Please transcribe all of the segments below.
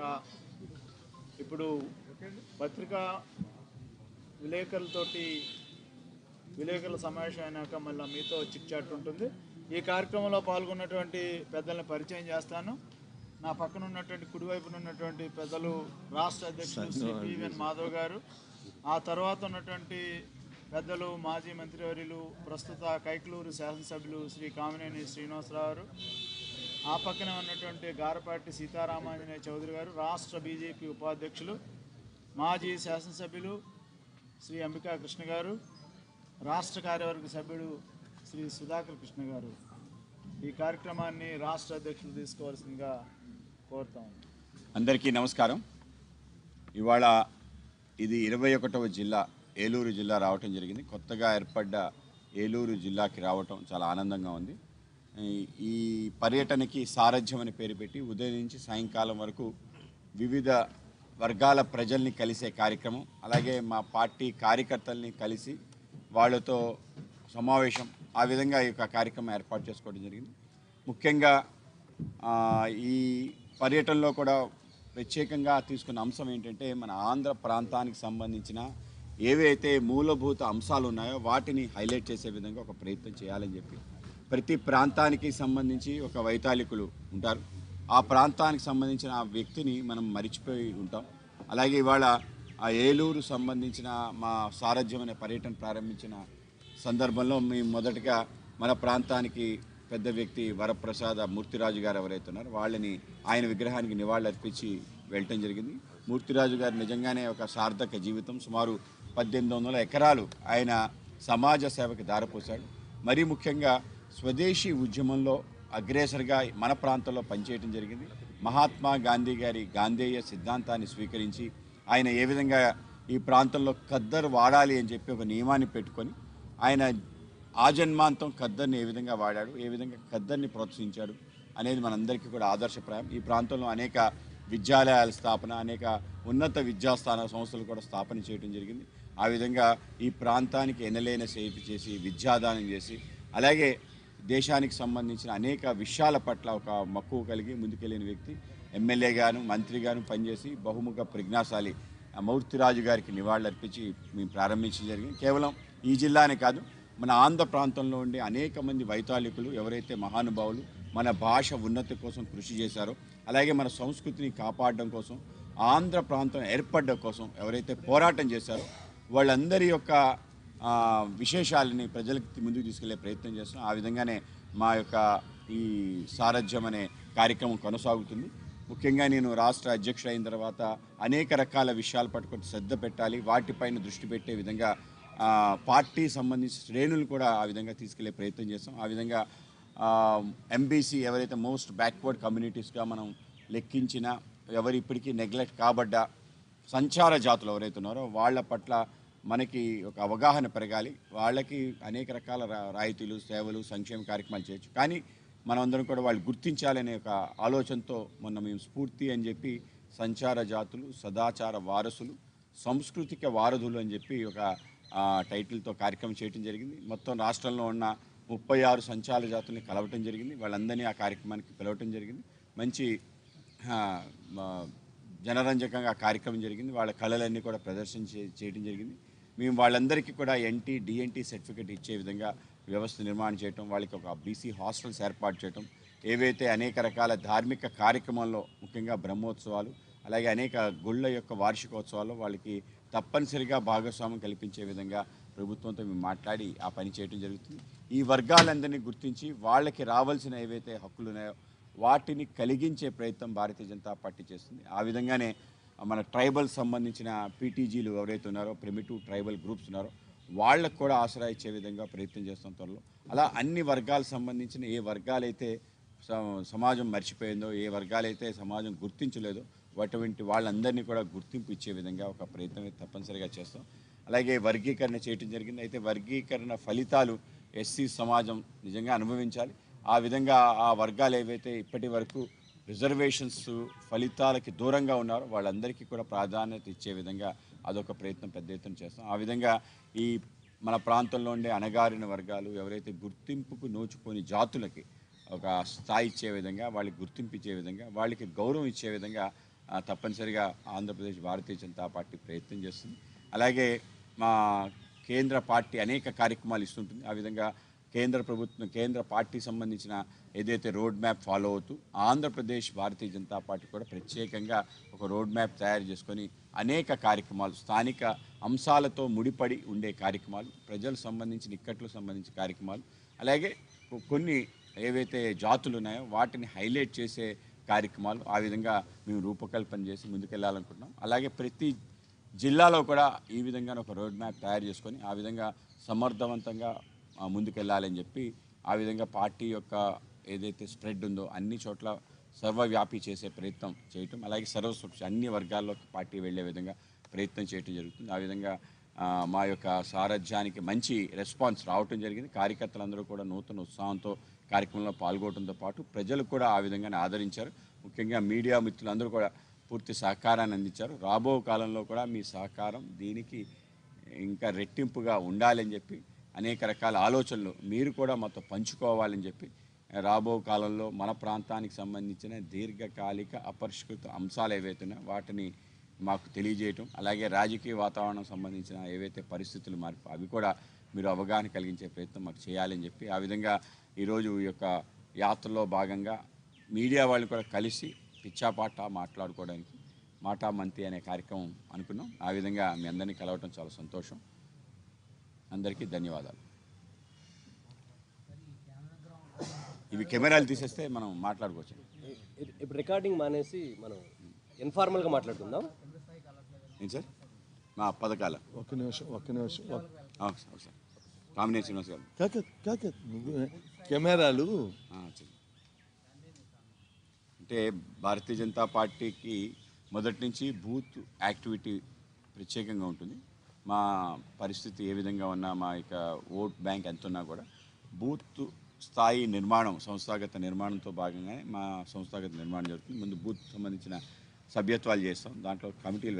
భాగంగా ఇప్పుడు పత్రికా విలేకరులతోటి విలేకరుల సమావేశం అయినాక మళ్ళీ మీతో చిక్ చాట్ ఉంటుంది. ఈ కార్యక్రమంలో పాల్గొన్నటువంటి పెద్దల్ని పరిచయం చేస్తాను. నా పక్కన ఉన్నటువంటి కుడివైపున ఉన్నటువంటి పెద్దలు రాష్ట్ర అధ్యక్షులు శ్రీ పివిఎన్ మాధవ్ గారు. ఆ తర్వాత ఉన్నటువంటి పెద్దలు మాజీ మంత్రివర్యులు ప్రస్తుత కైకలూరు శాసనసభ్యులు శ్రీ కామినేని శ్రీనివాసరావు ఆ పక్కనే ఉన్నటువంటి గారపాటి సీతారామాంజనేయ చౌదరి గారు రాష్ట్ర బీజేపీ ఉపాధ్యక్షులు మాజీ శాసనసభ్యులు శ్రీ అంబికా కృష్ణ గారు రాష్ట్ర కార్యవర్గ సభ్యుడు శ్రీ సుధాకర్ కృష్ణ గారు. ఈ కార్యక్రమాన్ని రాష్ట్ర అధ్యక్షులు తీసుకోవాల్సిందిగా కోరుతాం అందరికీ నమస్కారం. ఇవాళ ఇది ఇరవై ఒకటవ జిల్లా ఏలూరు జిల్లా రావటం జరిగింది. కొత్తగా ఏర్పడ్డ ఏలూరు జిల్లాకి రావటం చాలా ఆనందంగా ఉంది. ఈ- పర్యటనకి సారథ్యం అని పేరు పెట్టి ఉదయం నుంచి సాయంకాలం వరకు వివిధ వర్గాల ప్రజల్ని కలిసే కార్యక్రమం. అలాగే మా పార్టీ కార్యకర్తల్ని కలిసి వాళ్ళతో సమావేశం ఆ విధంగా ఈ యొక్క కార్యక్రమం ఏర్పాటు చేసుకోవడం జరిగింది. ముఖ్యంగా ఈ పర్యటనలో కూడా ప్రత్యేకంగా తీసుకున్న అంశం ఏంటంటే మన ఆంధ్ర ప్రాంతానికి సంబంధించిన ఏవైతే మూలభూత అంశాలు ఉన్నాయో వాటిని హైలైట్ చేసే విధంగా ఒక ప్రయత్నం చేయాలని చెప్పి ప్రతి ప్రాంతానికి సంబంధించి ఒక వైతాళికులు ఉంటారు. ఆ ప్రాంతానికి సంబంధించిన ఆ వ్యక్తిని మనం మరిచిపోయి ఉంటాం. అలాగే ఇవాళ ఆ ఏలూరు సంబంధించిన మా సారథ్యం అనే పర్యటన ప్రారంభించిన సందర్భంలో మేము మొదటగా మన ప్రాంతానికి పెద్ద వ్యక్తి వరప్రసాద మూర్తిరాజు గారు ఎవరైతే ఉన్నారో వాళ్ళని ఆయన విగ్రహానికి నివాళులర్పించి వెళ్ళటం జరిగింది. మూర్తిరాజు గారు నిజంగానే ఒక సార్థక జీవితం. సుమారు పద్దెనిమిది వందల ఎకరాలు ఆయన సమాజ సేవకి దారపోశాడు. మరీ ముఖ్యంగా స్వదేశీ ఉద్యమంలో అగ్రేసర్గా మన ప్రాంతంలో పనిచేయడం జరిగింది. మహాత్మా గాంధీ గారి గాంధేయ సిద్ధాంతాన్ని స్వీకరించి ఆయన ఏ విధంగా ఈ ప్రాంతంలో ఖద్దరు వాడాలి అని చెప్పి ఒక నియమాన్ని పెట్టుకొని ఆయన ఆజన్మాంతం ఖద్దర్ని ఏ విధంగా వాడాడు ఏ విధంగా ఖద్దర్ని ప్రోత్సహించాడు అనేది మనందరికీ కూడా ఆదర్శప్రాయం. ఈ ప్రాంతంలో అనేక విద్యాలయాల స్థాపన అనేక ఉన్నత విద్యాస్థాన సంస్థలు కూడా స్థాపన చేయడం జరిగింది. ఆ విధంగా ఈ ప్రాంతానికి ఎనలేని సేపు చేసి విద్యాదానం చేసి అలాగే దేశానికి సంబంధించిన అనేక విషయాల పట్ల ఒక మక్కువ కలిగి ముందుకెళ్ళిన వ్యక్తి ఎమ్మెల్యేగాను మంత్రిగాను పనిచేసి బహుముఖ ప్రజ్ఞాశాలి మూర్తిరాజు గారికి నివాళులర్పించి మేము ప్రారంభించడం జరిగింది. కేవలం ఈ జిల్లానే కాదు మన ఆంధ్ర ప్రాంతంలో ఉండే అనేక మంది వైతాళికులు ఎవరైతే మహానుభావులు మన భాష ఉన్నతి కోసం కృషి చేశారో అలాగే మన సంస్కృతిని కాపాడడం కోసం ఆంధ్ర ప్రాంతం ఏర్పడడం కోసం ఎవరైతే పోరాటం చేశారో వాళ్ళందరి యొక్క విశేషాలని ప్రజలకు ముందుకు తీసుకెళ్ళే ప్రయత్నం చేస్తున్నాం. ఆ విధంగానే మా యొక్క ఈ సారథ్యం అనే కార్యక్రమం కొనసాగుతుంది. ముఖ్యంగా నేను రాష్ట్ర అధ్యక్షుడు అయిన తర్వాత అనేక రకాల విషయాలు పట్టుకొని శ్రద్ధ పెట్టాలి. వాటిపైన దృష్టి పెట్టే విధంగా పార్టీ సంబంధించిన శ్రేణులు కూడా ఆ విధంగా తీసుకెళ్ళే ప్రయత్నం చేస్తాం. ఆ విధంగా ఎంబీసీ ఎవరైతే మోస్ట్ బ్యాక్వర్డ్ కమ్యూనిటీస్గా మనం లెక్కించిన ఎవరు ఇప్పటికీ నెగ్లెక్ట్ కాబడ్డ సంచార జాతులు ఎవరైతే ఉన్నారో వాళ్ళ పట్ల మనకి ఒక అవగాహన పెరగాలి. వాళ్ళకి అనేక రకాల రాయితీలు సేవలు సంక్షేమ కార్యక్రమాలు చేయొచ్చు. కానీ మనమందరం కూడా వాళ్ళు గుర్తించాలనే ఒక ఆలోచనతో మొన్న మేము స్ఫూర్తి అని చెప్పి సంచార జాతులు సదాచార వారసులు సాంస్కృతిక వారధులు అని చెప్పి ఒక టైటిల్తో కార్యక్రమం చేయడం జరిగింది. మొత్తం రాష్ట్రంలో ఉన్న ముప్పై ఆరు సంచార జాతుల్ని కలవటం జరిగింది. వాళ్ళందరినీ ఆ కార్యక్రమానికి పిలవటం జరిగింది. మంచి జనరంజకంగా కార్యక్రమం జరిగింది. వాళ్ళ కళలన్నీ కూడా ప్రదర్శన చే- చేయడం జరిగింది. మేము వాళ్ళందరికీ కూడా ఎన్టీ డిఎన్టీ సర్టిఫికేట్ ఇచ్చే విధంగా వ్యవస్థ నిర్మాణం చేయటం వాళ్ళకి ఒక బీసీ హాస్టల్స్ ఏర్పాటు చేయటం ఏవైతే అనేక రకాల ధార్మిక కార్యక్రమాల్లో ముఖ్యంగా బ్రహ్మోత్సవాలు అలాగే అనేక గుళ్ళ యొక్క వార్షికోత్సవాల్లో వాళ్ళకి తప్పనిసరిగా భాగస్వామ్యం కల్పించే విధంగా ప్రభుత్వంతో మేము మాట్లాడి ఆ పని చేయడం జరుగుతుంది. ఈ వర్గాలందరినీ గుర్తించి వాళ్ళకి రావాల్సిన ఏవైతే హక్కులు ఉన్నాయో వాటిని కలిగించే ప్రయత్నం భారతీయ జనతా పార్టీ చేస్తుంది. ఆ విధంగానే మన ట్రైబల్ సంబంధించిన పీటీజీలు ఎవరైతే ఉన్నారో ప్రిమిటివ్ ట్రైబల్ గ్రూప్స్ ఉన్నారో వాళ్ళకు కూడా ఆసరా ఇచ్చే విధంగా ప్రయత్నం చేస్తాం త్వరలో. అలా అన్ని వర్గాలకు సంబంధించిన ఏ వర్గాలైతే స- సమాజం మర్చిపోయిందో ఏ వర్గాలైతే సమాజం గుర్తించలేదో అటువంటి వాళ్ళందరినీ కూడా గుర్తింపు ఇచ్చే విధంగా ఒక ప్రయత్నం అయితే తప్పనిసరిగా చేస్తాం. అలాగే వర్గీకరణ చేయటం జరిగింది. అయితే వర్గీకరణ ఫలితాలు ఎస్సీ సమాజం నిజంగా అనుభవించాలి. ఆ విధంగా ఆ వర్గాలు ఏవైతే ఇప్పటి వరకు రిజర్వేషన్స్ ఫలితాలకి దూరంగా ఉన్నారు. వాళ్ళందరికీ కూడా ప్రాధాన్యత ఇచ్చే విధంగా అదొక ప్రయత్నం పెద్ద ఎత్తున చేస్తాం. ఆ విధంగా ఈ మన ప్రాంతంలో ఉండే అణగారిన వర్గాలు ఎవరైతే గుర్తింపుకు నోచుకొని జాతులకి ఒక స్థాయి ఇచ్చే విధంగా వాళ్ళకి గుర్తింపు ఇచ్చే విధంగా వాళ్ళకి గౌరవం ఇచ్చే విధంగా తప్పనిసరిగా ఆంధ్రప్రదేశ్ భారతీయ జనతా పార్టీ ప్రయత్నం చేస్తుంది. అలాగే మా కేంద్ర పార్టీ అనేక కార్యక్రమాలు ఇస్తుంటుంది. ఆ విధంగా కేంద్ర ప్రభుత్వం కేంద్ర పార్టీ సంబంధించిన ఏదైతే రోడ్ మ్యాప్ ఫాలో అవుతూ ఆంధ్రప్రదేశ్ భారతీయ జనతా పార్టీ కూడా ప్రత్యేకంగా ఒక రోడ్ మ్యాప్ తయారు చేసుకొని అనేక కార్యక్రమాలు స్థానిక అంశాలతో ముడిపడి ఉండే కార్యక్రమాలు ప్రజలకు సంబంధించిన ఇక్కట్లకు సంబంధించిన కార్యక్రమాలు అలాగే కొన్ని ఏవైతే జాతులు ఉన్నాయో వాటిని హైలైట్ చేసే కార్యక్రమాలు ఆ విధంగా మేము రూపకల్పన చేసి ముందుకెళ్ళాలనుకుంటున్నాం. అలాగే ప్రతి జిల్లాలో కూడా ఈ విధంగా ఒక రోడ్ మ్యాప్ తయారు చేసుకొని ఆ విధంగా సమర్థవంతంగా ముందుకెళ్ళాలని చెప్పి ఆ విధంగా పార్టీ యొక్క ఏదైతే స్ప్రెడ్ ఉందో అన్ని చోట్ల సర్వవ్యాపి చేసే ప్రయత్నం చేయటం అలాగే సర్వసురక్ష అన్ని వర్గాల్లోకి పార్టీ వెళ్ళే విధంగా ప్రయత్నం చేయటం జరుగుతుంది. ఆ విధంగా మా యొక్క సారథ్యానికి మంచి రెస్పాన్స్ రావటం జరిగింది. కార్యకర్తలందరూ కూడా నూతన ఉత్సాహంతో కార్యక్రమంలో పాల్గొనడంతో పాటు ప్రజలు కూడా ఆ విధంగానే ఆదరించారు. ముఖ్యంగా మీడియా మిత్రులందరూ కూడా పూర్తి సహకారాన్ని అందించారు. రాబో కాలంలో కూడా మీ సహకారం దీనికి ఇంకా రెట్టింపుగా ఉండాలని చెప్పి అనేక రకాల ఆలోచనలు మీరు కూడా మాతో పంచుకోవాలని చెప్పి రాబో కాలంలో మన ప్రాంతానికి సంబంధించిన దీర్ఘకాలిక అపరిష్కృత అంశాలు ఏవైతే ఉన్నాయో వాటిని మాకు తెలియజేయటం అలాగే రాజకీయ వాతావరణం సంబంధించిన ఏవైతే పరిస్థితులు మార్పు అవి కూడా మీరు అవగాహన కలిగించే ప్రయత్నం మాకు చేయాలని చెప్పి ఆ విధంగా ఈరోజు ఈ యొక్క యాత్రలో భాగంగా మీడియా వాళ్ళు కూడా కలిసి పిచ్చాపాట మాట్లాడుకోవడానికి మాటా మంతి అనే కార్యక్రమం అనుకున్నాం. ఆ విధంగా మీ అందరినీ కలవటం చాలా సంతోషం. అందరికీ ధన్యవాదాలు. ఇవి కెమెరాలు తీసేస్తే మనం మాట్లాడుకోవచ్చు. ఇప్- ఇప్పుడు రికార్డింగ్ మానేసి మనం ఇన్ఫార్మల్గా మాట్లాడుకుందాం. ఏం సార్? మా పథకాలు. ఒక్క నిమిషం ఒక్క నిమిషం సార్ సార్ కామినేషన్ శ్రీనివాస్ గారు. కాక కాక కెమెరాలు. అంటే భారతీయ జనతా పార్టీకి మొదటి నుంచి బూత్ యాక్టివిటీ ప్రత్యేకంగా ఉంటుంది. మా పరిస్థితి ఏ విధంగా ఉన్నా మా యొక్క ఓట్ బ్యాంక్ ఎంత ఉన్నా కూడా బూత్ స్థాయి నిర్మాణం సంస్థాగత నిర్మాణంతో భాగంగానే మా సంస్థాగత నిర్మాణం జరుగుతుంది. ముందు బూత్ సంబంధించిన సభ్యత్వాలు చేస్తాం. దాంట్లో కమిటీలు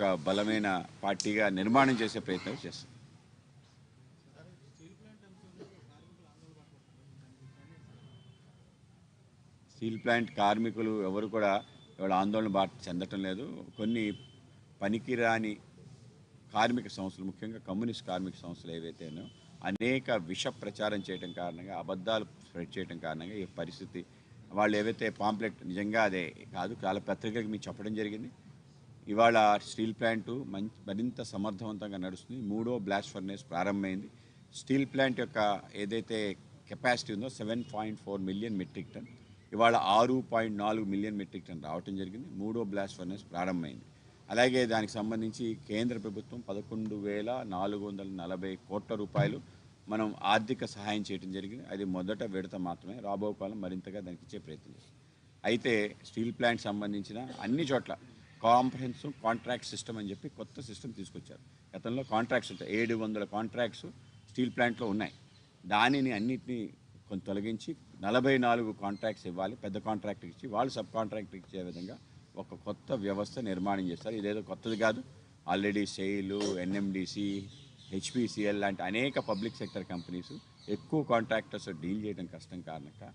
ఒక బలమైన పార్టీగా నిర్మాణం చేసే ప్రయత్నం చేస్తుంది స్టీల్ ప్లాంట్ కార్మికులు ఎవరు కూడా ఇవాళ ఆందోళన బాట చెందటం లేదు. కొన్ని పనికిరాని కార్మిక సంస్థలు ముఖ్యంగా కమ్యూనిస్ట్ కార్మిక సంస్థలు ఏవైతేనో అనేక విష ప్రచారం చేయడం కారణంగా అబద్ధాలు స్ప్రెడ్ చేయడం కారణంగా ఈ పరిస్థితి వాళ్ళు ఏవైతే పాంప్లెట్ నిజంగా అదే కాదు చాలా పత్రికలకు మీరు చెప్పడం జరిగింది. ఇవాళ స్టీల్ ప్లాంటు మంచి మరింత సమర్థవంతంగా నడుస్తుంది. మూడో బ్లాస్ట్ ఫర్నేస్ ప్రారంభమైంది. స్టీల్ ప్లాంట్ యొక్క ఏదైతే కెపాసిటీ ఉందో seven point four million metric ton. ఇవాళ ఆరు పాయింట్ నాలుగు మిలియన్ మెట్రిక్ టన్ రావటం జరిగింది. మూడో బ్లాస్ట్ ఫర్నేస్ ప్రారంభమైంది. అలాగే దానికి సంబంధించి కేంద్ర ప్రభుత్వం పదకొండు వేల నాలుగు వందల నలభై కోట్ల రూపాయలు మనం ఆర్థిక సహాయం చేయడం జరిగింది. అది మొదట విడత మాత్రమే. రాబో కాలం మరింతగా దానికి ఇచ్చే ప్రయత్నం అయితే స్టీల్ ప్లాంట్ సంబంధించిన అన్ని చోట్ల కాంప్రహెన్సివ్ కాంట్రాక్ట్ సిస్టమ్ అని చెప్పి కొత్త సిస్టమ్ తీసుకొచ్చారు. గతంలో కాంట్రాక్ట్స్ ఉంటాయి. ఏడు వందల కాంట్రాక్ట్స్ స్టీల్ ప్లాంట్లో ఉన్నాయి. దానిని అన్నిటినీ కొంత తొలగించి నలభై నాలుగు కాంట్రాక్ట్స్ ఇవ్వాలి. పెద్ద కాంట్రాక్ట్ ఇచ్చి వాళ్ళు సబ్ కాంట్రాక్ట్ ఇచ్చే విధంగా ఒక కొత్త వ్యవస్థ నిర్మాణం చేస్తారు. ఇదేదో కొత్తది కాదు. ఆల్రెడీ సెయిలు ఎన్ఎండిసి హెచ్పిసిఎల్ లాంటి అనేక పబ్లిక్ సెక్టర్ కంపెనీస్ ఎక్కువ కాంట్రాక్టర్స్ డీల్ చేయడం కష్టం కారణంగా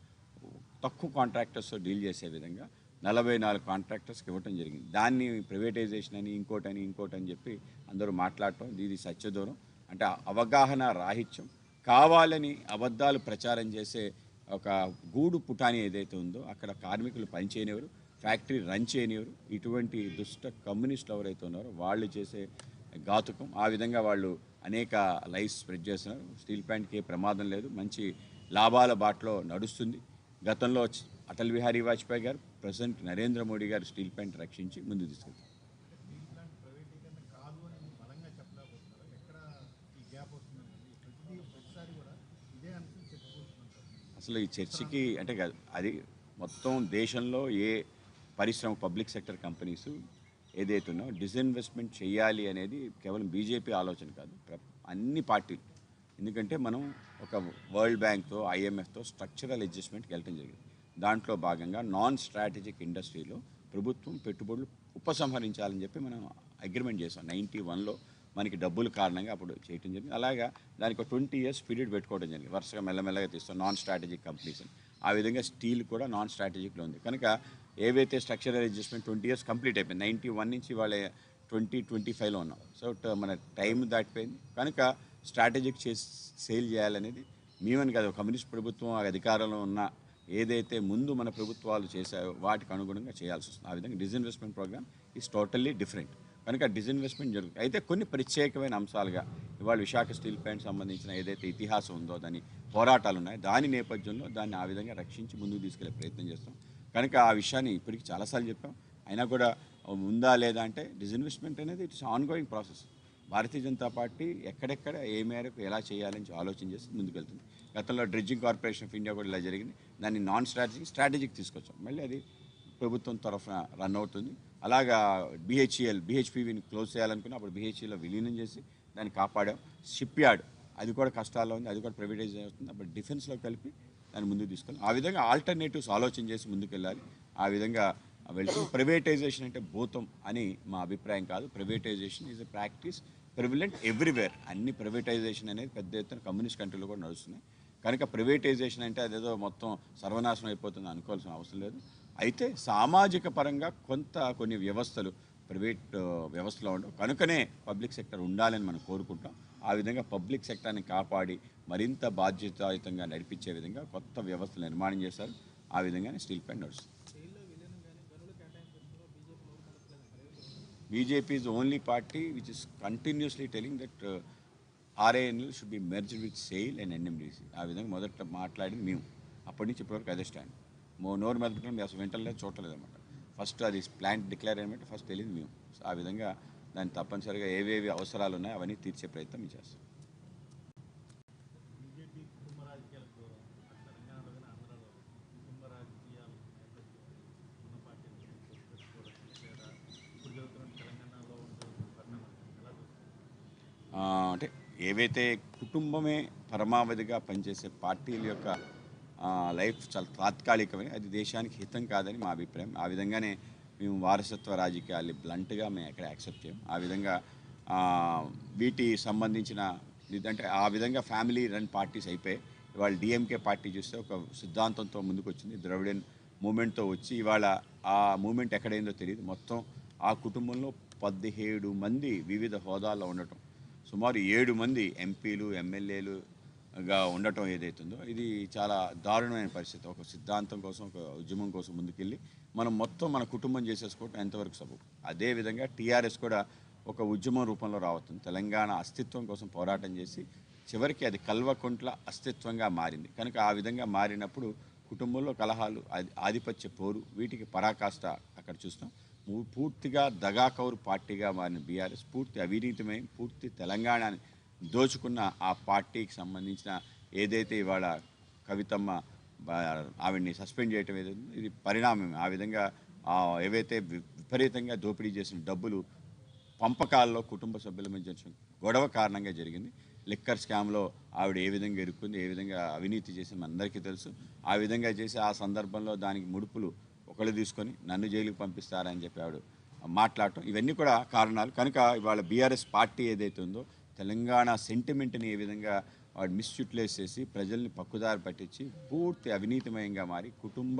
తక్కువ కాంట్రాక్టర్స్ డీల్ చేసే విధంగా నలభై నాలుగు కాంట్రాక్టర్స్కి ఇవ్వటం జరిగింది. దాన్ని ప్రైవేటైజేషన్ అని ఇంకోటని ఇంకోటి అని చెప్పి అందరూ మాట్లాడటం ఇది సత్యదూరం. అంటే అవగాహన రాహిత్యం కావాలని అబద్ధాలు ప్రచారం చేసే ఒక గూడు పుటాని ఏదైతే ఉందో అక్కడ కార్మికులు పనిచేయనివారు ఫ్యాక్టరీ రన్ చేయనివారు ఇటువంటి దుష్ట కమ్యూనిస్టులు ఎవరైతే ఉన్నారో వాళ్ళు చేసే ఘాతుకం. ఆ విధంగా వాళ్ళు అనేక లైఫ్ స్ప్రెడ్ చేస్తున్నారు. స్టీల్ ప్లాంట్కి ఏ ప్రమాదం లేదు. మంచి లాభాల బాటలో నడుస్తుంది. గతంలో అటల్ బిహారీ వాజ్పేయి గారు ప్రజెంట్ నరేంద్ర మోడీ గారు స్టీల్ ప్లాంట్ రక్షించి ముందు తీసుకెళ్తారు. అసలు ఈ చర్చకి అంటే అది మొత్తం దేశంలో ఏ పరిశ్రమ పబ్లిక్ సెక్టర్ కంపెనీస్ ఏదైతే ఉన్నో డిస్ఇన్వెస్ట్మెంట్ చేయాలి అనేది కేవలం బీజేపీ ఆలోచన కాదు అన్ని పార్టీలు. ఎందుకంటే మనం ఒక వరల్డ్ బ్యాంక్తో ఐఎంఎఫ్తో స్ట్రక్చరల్ అడ్జస్ట్మెంట్కి వెళ్ళటం జరిగింది. దాంట్లో భాగంగా నాన్ స్ట్రాటజిక్ ఇండస్ట్రీలో ప్రభుత్వం పెట్టుబడులు ఉపసంహరించాలని చెప్పి మనం అగ్రిమెంట్ చేసాం నైంటీ వన్లో మనకి డబ్బుల కారణంగా అప్పుడు చేయటం జరిగింది. అలాగా దానికి ఒక ట్వంటీ ఇయర్స్ పీరియడ్ పెట్టుకోవడం జరిగింది. వరుసగా మెల్లమెల్లగా తీస్తాం నాన్ స్ట్రాటజిక్ కంపెనీస్ ఆ విధంగా స్టీల్ కూడా నాన్ స్ట్రాటజిక్లో ఉంది. కనుక ఏవైతే structural adjustment twenty years complete అయిపోయింది నైంటీ వన్ నుంచి వాళ్ళ ట్వంటీ ట్వంటీ ఫైవ్లో ఉన్నాం. సో మన టైం దాటిపోయింది. కనుక స్ట్రాటజిక్ చేసి సేల్ చేయాలనేది మేమని కాదు కమ్యూనిస్ట్ ప్రభుత్వం ఆ అధికారంలో ఉన్న ఏదైతే ముందు మన ప్రభుత్వాలు చేశాయో వాటికి అనుగుణంగా చేయాల్సి వస్తుంది. ఆ విధంగా disinvestment program is totally different కనుక డిజిన్వెస్ట్మెంట్ జరుగుతుంది. అయితే కొన్ని ప్రత్యేకమైన అంశాలుగా ఇవాళ విశాఖ స్టీల్ ప్లాంట్ సంబంధించిన ఏదైతే ఇతిహాసం ఉందో దాని పోరాటాలు ఉన్నాయి దాని నేపథ్యంలో దాన్ని ఆ విధంగా రక్షించి ముందుకు తీసుకెళ్ళే ప్రయత్నం చేస్తాం. కనుక ఆ విషయాన్ని ఇప్పటికి చాలాసార్లు చెప్పాం. అయినా కూడా ఉందా లేదా అంటే డిస్ఇన్వెస్ట్మెంట్ అనేది it's ongoing process Bharatiya Janata party ఎక్కడెక్కడ ఏ మేరకు ఎలా చేయాలని ఆలోచన చేసి ముందుకెళ్తుంది గతంలో డ్రెడ్జింగ్ కార్పొరేషన్ ఆఫ్ ఇండియా కూడా ఇలా జరిగింది. దాన్ని నాన్ స్ట్రాటజిక్ స్ట్రాటజిక్ తీసుకొచ్చాం. మళ్ళీ అది ప్రభుత్వం తరఫున రన్ అవుతుంది. అలాగా బిహెచ్ఈఎల్ బిహెచ్పివిని క్లోజ్ చేయాలనుకుని అప్పుడు బిహెచ్ఈలో విలీనం చేసి దాన్ని కాపాడాం. షిప్ యార్డ్ అది కూడా కష్టాల్లో ఉంది అది కూడా ప్రైవేటైజ్ అవుతుంది అప్పుడు డిఫెన్స్లో కలిపి దాన్ని ముందుకు తీసుకెళ్ళాలి ఆ విధంగా ఆల్టర్నేటివ్స్ ఆలోచన చేసి ముందుకు వెళ్ళాలి ఆ విధంగా వెళ్తూ ప్రైవేటైజేషన్ అంటే భూతం అని మా అభిప్రాయం కాదు. Privatisation is a practice prevalent everywhere. అన్ని ప్రైవేటైజేషన్ అనేది పెద్ద ఎత్తున కమ్యూనిస్ట్ కంట్రీలో కూడా నడుస్తున్నాయి. కనుక ప్రైవేటైజేషన్ అంటే అదేదో మొత్తం సర్వనాశనం అయిపోతుంది అనుకోవాల్సిన అవసరం లేదు. అయితే సామాజిక పరంగా కొంత కొన్ని వ్యవస్థలు ప్రైవేట్ వ్యవస్థలో ఉండవు. కనుకనే పబ్లిక్ సెక్టర్ ఉండాలని మనం కోరుకుంటాం. ఆ విధంగా పబ్లిక్ సెక్టర్ని కాపాడి మరింత బాధ్యతాయుతంగా నడిపించే విధంగా కొత్త వ్యవస్థలు నిర్మాణం చేశారు. ఆ విధంగానే స్టీల్ ప్లాంట్ నడుస్తుంది. BJP is only party which is continuously telling that RINL should be merged with SAIL and NMDC. ఆ విధంగా మొదట మాట్లాడింది మేము అప్పటి నుంచి ఇప్పటివరకు అదే స్టాండ్ మో నోరు మెదపడం మేము అసలు వింటలేదు చూడలేదు అనమాట ఫస్ట్ అది ప్లాంట్ డిక్లేర్ అయినట్టు ఫస్ట్ తెలియదు మేము. ఆ విధంగా దాన్ని తప్పనిసరిగా ఏవేవి అవసరాలు ఉన్నాయో అవన్నీ తీర్చే ప్రయత్నం మేము చేస్తాం. అటు ఏవైతే కుటుంబమే పరమావధిగా పనిచేసే పార్టీల యొక్క లైఫ్ చాలా తాత్కాలికమని అది దేశానికి హితం కాదని మా అభిప్రాయం. ఆ విధంగానే మేము వారసత్వ రాజకీయాలు బ్లంట్గా మేము ఎక్కడ యాక్సెప్ట్ చేయం ఆ విధంగా వీటి సంబంధించిన అంటే ఆ విధంగా ఫ్యామిలీ రన్ పార్టీస్ అయిపోయి ఇవాళ డిఎంకే పార్టీ చూస్తే ఒక సిద్ధాంతంతో ముందుకు వచ్చింది ద్రవిడియన్ మూమెంట్తో వచ్చి ఇవాళ ఆ మూమెంట్ ఎక్కడైందో తెలియదు. మొత్తం ఆ కుటుంబంలో పదిహేడు మంది వివిధ హోదాల్లో ఉండటం. సుమారు ఏడు మంది ఎంపీలు ఎమ్మెల్యేలుగా ఉండటం ఏదైతుందో ఇది చాలా దారుణమైన పరిస్థితి. ఒక సిద్ధాంతం కోసం ఒక ఉద్యమం కోసం ముందుకెళ్ళి మనం మొత్తం మన కుటుంబం చేసేసుకోవటం ఎంతవరకు సబు అదేవిధంగా టీఆర్ఎస్ కూడా ఒక ఉద్యమం రూపంలో రావుతుంది తెలంగాణ అస్తిత్వం కోసం పోరాటం చేసి చివరికి అది కల్వకుంట్ల అస్తిత్వంగా మారింది. కనుక ఆ విధంగా మారినప్పుడు కుటుంబంలో కలహాలు ఆధిపత్య పోరు వీటికి పరాకాష్ట అక్కడ చూస్తాం. పూర్తిగా దగాకౌరు పార్టీగా మారిన బీఆర్ఎస్ పూర్తి అవినీతిమై పూర్తి తెలంగాణని దోచుకున్న ఆ పార్టీకి సంబంధించిన ఏదైతే ఇవాళ కవితమ్మ ఆవిడ్ని సస్పెండ్ చేయటం ఏదైతే ఇది పరిణామం. ఆ విధంగా ఏవైతే వి- విపరీతంగా దోపిడీ చేసిన డబ్బులు పంపకాల్లో కుటుంబ సభ్యుల మధ్య గొడవ కారణంగా జరిగింది. లిక్కర్ స్కామ్లో ఆవిడ ఏ విధంగా ఇరుక్కుంది ఏ విధంగా అవినీతి చేసింది అందరికీ తెలుసు. ఆ విధంగా చేసి ఆ సందర్భంలో దానికి ముడుపులు ఒకళ్ళు తీసుకొని నన్ను జైలుకి పంపిస్తారని చెప్పి ఆవిడ మాట్లాడటం. ఇవన్నీ కూడా కారణాలు. కనుక ఇవాళ బీఆర్ఎస్ పార్టీ ఏదైతే ఉందో తెలంగాణ సెంటిమెంట్ని ఏ విధంగా వాడు మిస్యూటిలైజ్ చేసి ప్రజల్ని పక్కుదారి పట్టించి పూర్తి అవినీతిమయంగా మారి కుటుంబ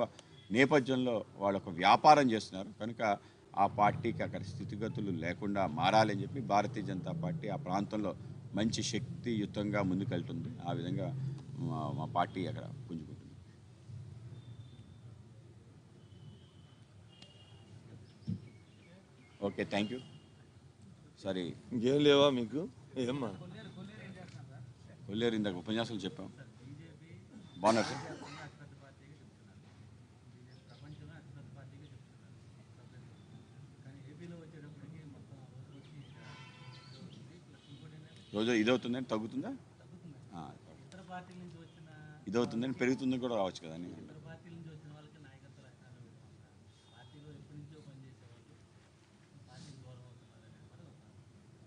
నేపథ్యంలో వాళ్ళు ఒక వ్యాపారం చేస్తున్నారు. కనుక ఆ పార్టీకి అక్కడ స్థితిగతులు లేకుండా మారాలని చెప్పి భారతీయ జనతా పార్టీ ఆ ప్రాంతంలో మంచి శక్తియుతంగా ముందుకెళ్తుంది. ఆ విధంగా మా మా పార్టీ అక్కడ పుంజుకుంటుంది ఓకే థ్యాంక్ యూ. సరే. ఇంకేం లేవా మీకు? ఏమ్మా? కొల్లేరు ఇందాక ఉపన్యాసాలు చెప్పాం. బాగున్నారు సార్. రోజు ఇదవుతుందని తగ్గుతుందా? ఆ, ఇతర పార్టీల నుంచి వచ్చిన ఇదవుతుందని పెరుగుతుందని కూడా రావచ్చు కదా అని ఇతర పార్టీల నుంచి వచ్చిన వాళ్ళకి నాయకత్వ లక్షణాలు పెట్టుకుంటారు పార్టీలో ఎప్పటి నుంచో పనిచేసే వాళ్ళు పార్టీకి దూరం అవుతున్నారనే మాట వస్తుంది.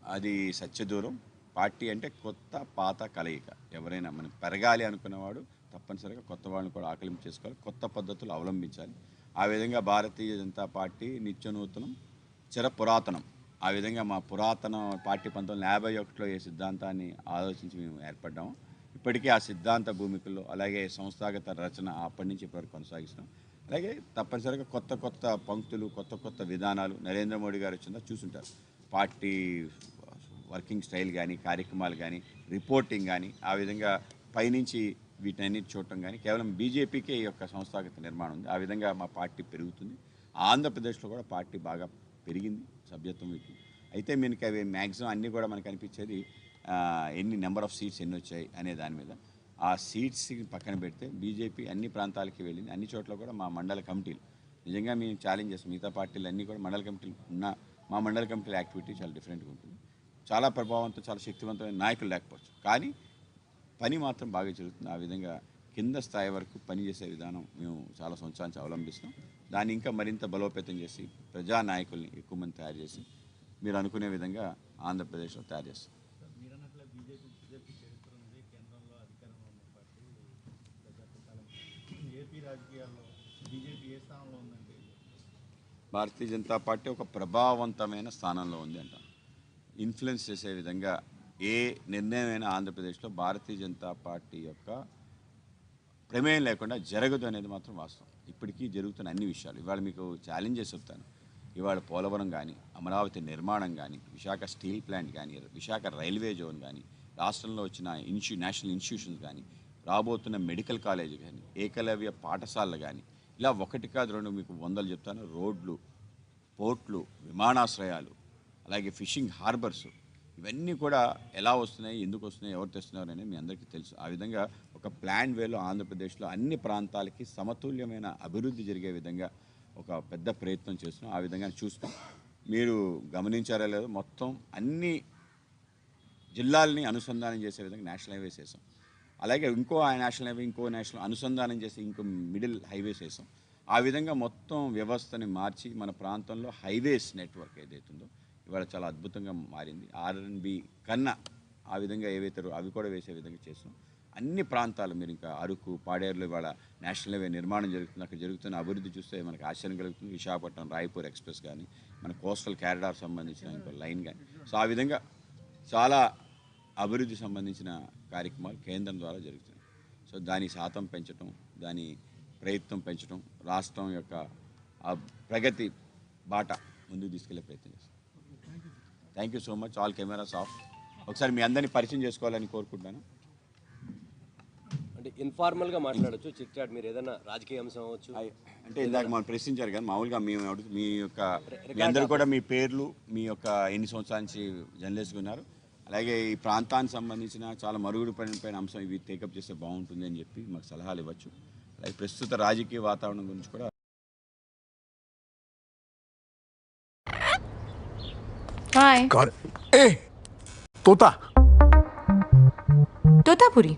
అది సత్యదూరం. పార్టీ అంటే కొత్త పాత కలయిక. ఎవరైనా మనం పెరగాలి అనుకున్నవాడు తప్పనిసరిగా కొత్త వాళ్ళని కూడా ఆకలింపు చేసుకోవాలి. కొత్త పద్ధతులు అవలంబించాలి. ఆ విధంగా భారతీయ జనతా పార్టీ నిత్య నూతనం చిర పురాతనం. ఆ విధంగా మా పురాతన పార్టీ పంతొమ్మిది వందల యాభై ఒకటిలో ఏ సిద్ధాంతాన్ని ఆలోచించి మేము ఏర్పడ్డాము ఇప్పటికీ ఆ సిద్ధాంత భూమికల్లో అలాగే సంస్థాగత రచన అప్పటి నుంచి ఇప్పటివరకు కొనసాగిస్తున్నాం. అలాగే తప్పనిసరిగా కొత్త కొత్త పంక్తులు కొత్త కొత్త విధానాలు నరేంద్ర మోడీ గారు వచ్చిందా చూసుంటారు. పార్టీ వర్కింగ్ స్టైల్ కానీ కార్యక్రమాలు కానీ రిపోర్టింగ్ కానీ ఆ విధంగా పైనుంచి వీటన్నిటి చూడటం కానీ కేవలం బీజేపీకే ఈ యొక్క సంస్థాగత నిర్మాణం ఉంది. ఆ విధంగా మా పార్టీ పెరుగుతుంది. ఆంధ్రప్రదేశ్లో కూడా పార్టీ బాగా పెరిగింది సభ్యత్వం వీటి అయితే మనకి అవి మ్యాక్సిమం అన్నీ కూడా మనకు అనిపించేది ఎన్ని నెంబర్ ఆఫ్ సీట్స్ ఎన్ని వచ్చాయి అనే దాని మీద. ఆ సీట్స్ పక్కన పెడితే బీజేపీ అన్ని ప్రాంతాలకి వెళ్ళింది. అన్ని చోట్ల కూడా మా మండల కమిటీలు నిజంగా మేము ఛాలెంజ్ చేస్తాం. మిగతా పార్టీలు అన్నీ కూడా మండల కమిటీలు ఉన్న మా మండల కమిటీల యాక్టివిటీ చాలా డిఫరెంట్గా ఉంటుంది. చాలా ప్రభావంతో చాలా శక్తివంతమైన నాయకులు లేకపోవచ్చు. కానీ పని మాత్రం బాగా జరుగుతుంది. ఆ విధంగా కింద స్థాయి వరకు పనిచేసే విధానం మేము చాలా సంవత్సరాల నుంచి అవలంబిస్తాం దాన్ని ఇంకా మరింత బలోపేతం చేసి ప్రజా నాయకుల్ని ఎక్కువ మంది తయారు చేసి మీరు అనుకునే విధంగా ఆంధ్రప్రదేశ్లో తయారు చేస్తాం. భారతీయ జనతా పార్టీ ఒక ప్రభావవంతమైన స్థానంలో ఉంది అంట. ఇన్ఫ్లుయెన్స్ చేసే విధంగా ఏ నిర్ణయమైనా ఆంధ్రప్రదేశ్లో భారతీయ జనతా పార్టీ యొక్క ప్రమేయం లేకుండా జరగదు అనేది మాత్రం వాస్తవం. ఇప్పటికీ జరుగుతున్న అన్ని విషయాలు. ఇవాళ మీకు ఛాలెంజెస్ చెప్తాను. ఇవాళ పోలవరం కానీ అమరావతి నిర్మాణం కానీ విశాఖ స్టీల్ ప్లాంట్ కానీ విశాఖ రైల్వే జోన్ కానీ రాష్ట్రంలో వచ్చిన ఇన్స్టి నేషనల్ ఇన్స్టిట్యూషన్స్ కానీ రాబోతున్న మెడికల్ కాలేజ్ కానీ ఏకలవ్య పాఠశాలలు కానీ ఇలా ఒకటి కాదు రెండు మీకు వందలు చెప్తాను. రోడ్లు పోర్ట్లు విమానాశ్రయాలు అలాగే ఫిషింగ్ హార్బర్స్ ఇవన్నీ కూడా ఎలా వస్తున్నాయి ఎందుకు వస్తున్నాయి ఎవరు తెస్తున్నారు అనేది మీ అందరికీ తెలుసు. ఆ విధంగా ఒక ప్లాన్ వేలో ఆంధ్రప్రదేశ్లో అన్ని ప్రాంతాలకి సమతుల్యమైన అభివృద్ధి జరిగే విధంగా ఒక పెద్ద ప్రయత్నం చేస్తున్నాం. ఆ విధంగా చూస్తాం మీరు గమనించారా లేదో మొత్తం అన్ని జిల్లాలని అనుసంధానం చేసే విధంగా నేషనల్ హైవేస్ వేసాం. అలాగే ఇంకో నేషనల్ హైవే ఇంకో నేషనల్ అనుసంధానం చేసి ఇంకో మిడిల్ హైవేస్ వేసాం. ఆ విధంగా మొత్తం వ్యవస్థని మార్చి మన ప్రాంతంలో హైవేస్ నెట్వర్క్ ఏదైతుందో ఇవాళ చాలా అద్భుతంగా మారింది. ఆర్ఎన్బి కన్నా ఆ విధంగా ఏవైతారో అవి కూడా వేసే విధంగా చేస్తాం అన్ని ప్రాంతాలు మీరు ఇంకా అరకు పాడేరులో ఇవాళ నేషనల్ హైవే నిర్మాణం జరుగుతుంది. అక్కడ జరుగుతున్న అభివృద్ధి చూస్తే మనకు ఆశ్చర్యం కలుగుతుంది. విశాఖపట్నం రాయపూర్ ఎక్స్ప్రెస్ కానీ మన కోస్టల్ క్యారిడార్ సంబంధించిన ఇంకో లైన్ కానీ. సో ఆ విధంగా చాలా అభివృద్ధి సంబంధించిన కార్యక్రమాలు కేంద్రం ద్వారా జరుగుతున్నాయి. సో దాని శాతం పెంచడం దాని ప్రయత్నం పెంచడం రాష్ట్రం యొక్క ప్రగతి బాట ముందుకు తీసుకెళ్ళే ప్రయత్నం చేస్తాం thank you so much all cameras off ఒకసారి మీ అందరినీ పరిచయం చేసుకోవాలని కోరుకుంటున్నాను. అంటే ఇన్ఫార్మల్గా మాట్లాడొచ్చు చిట్ చాట్ మీరు ఏదైనా రాజకీయ అంశం అవ్వచ్చు. అంటే ఇందాక మనం ప్రశ్నించారు కానీ మామూలుగా మేము అడుగు మీ యొక్క మీ అందరూ కూడా మీ పేర్లు మీ యొక్క ఎన్ని సంవత్సరాల నుంచి జర్నలిస్ట్గా ఉన్నారు. అలాగే ఈ ప్రాంతానికి సంబంధించిన చాలా మరుగుడు పడిన అంశం ఇవి టేకప్ చేస్తే బాగుంటుంది అని చెప్పి మాకు సలహాలు ఇవ్వచ్చు. అలాగే ప్రస్తుత రాజకీయ వాతావరణం గురించి కూడా হাই তোতা তোতাপুরি